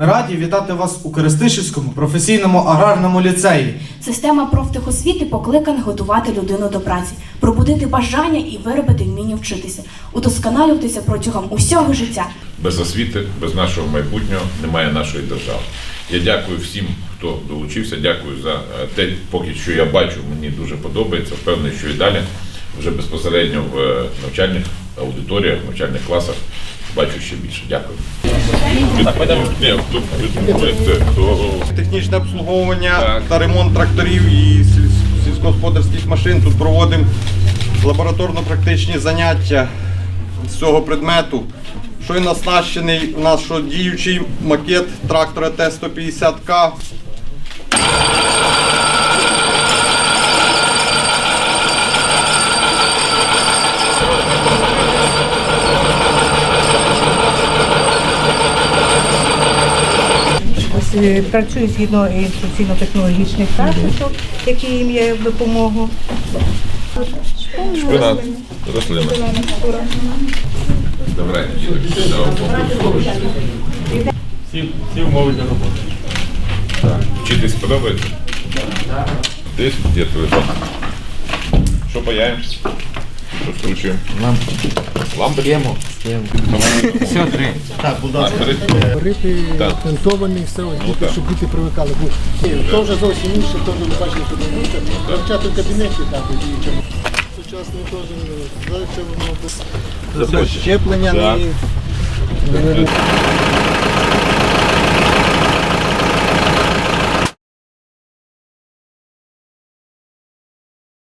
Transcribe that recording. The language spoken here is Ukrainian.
Ми раді вітати вас у Користишівському професійному аграрному ліцеї. Система профтехосвіти покликана готувати людину до праці, пробудити бажання і виробити вміння вчитися, удосконалюватися протягом усього життя. Без освіти, без нашого майбутнього немає нашої держави. Я дякую всім, хто долучився. Дякую за е, те, поки що я бачу, мені дуже подобається. Впевнений, що і далі вже безпосередньо в е, навчальних аудиторіях, навчальних класах бачу ще більше. Дякую. Технічне обслуговування та ремонт тракторів і сільськогосподарських машин. Тут проводимо лабораторно-практичні заняття з цього предмету. Щойно оснащений у нас що діючий макет трактора Т-150К. Е, Працюю згідно інструкційно-технологічних карточок, які їм є в допомогу. шпинат, рослина. Добре, Всі, всі умови для роботи. Вчитись подобається? Десь є телефон. Що паяємо? Що скручуємо? Лампу. Лампи? Все, три. А, три. Говорити Так. тентований, все, діти, так. щоб діти привикали. Бо то вже зовсім інше, то вже не бачили, що не буде. Навчати в кабінеті так, і. Сучасний теж, ну, знаєте, воно без щеплення Так. не